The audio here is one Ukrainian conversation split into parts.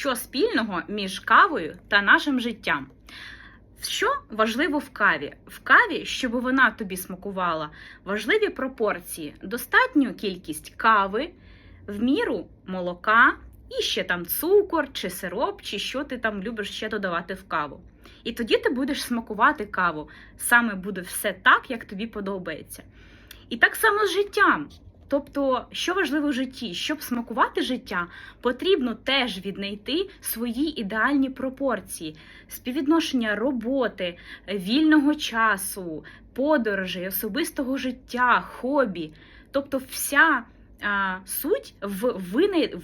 що спільного між кавою та нашим життям. Що важливо в каві? В каві, щоб вона тобі смакувала, важливі пропорції, достатню кількість кави, в міру молока і ще там цукор чи сироп, чи що ти там любиш ще додавати в каву. І тоді ти будеш смакувати каву. Саме буде все так, як тобі подобається. І так само з життям. Тобто, що важливо в житті, щоб смакувати життя, потрібно теж віднайти свої ідеальні пропорції, співвідношення роботи, вільного часу, подорожей, особистого життя, хобі. Тобто, вся а, суть в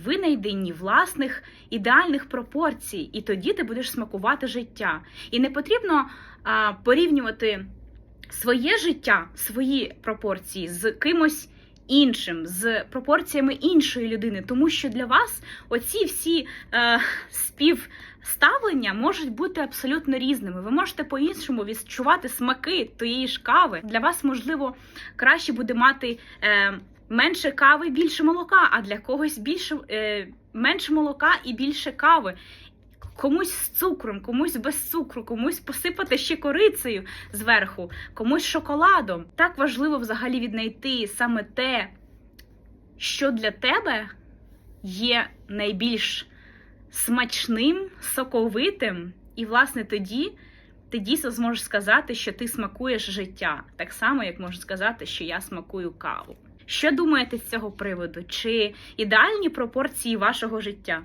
винайденні власних ідеальних пропорцій, і тоді ти будеш смакувати життя. І не потрібно а, порівнювати своє життя, свої пропорції з кимось іншим, з пропорціями іншої людини, тому що для вас оці всі е, співставлення можуть бути абсолютно різними. Ви можете по-іншому відчувати смаки тієї ж кави. Для вас, можливо, краще буде мати. Е, Менше кави, більше молока, а для когось більше е, менше молока і більше кави. Комусь з цукром, комусь без цукру, комусь посипати ще корицею зверху, комусь шоколадом. Так важливо взагалі віднайти саме те, що для тебе є найбільш смачним, соковитим, і, власне, тоді ти дійсно зможеш сказати, що ти смакуєш життя, так само, як можеш сказати, що я смакую каву. Що думаєте з цього приводу? Чи ідеальні пропорції вашого життя?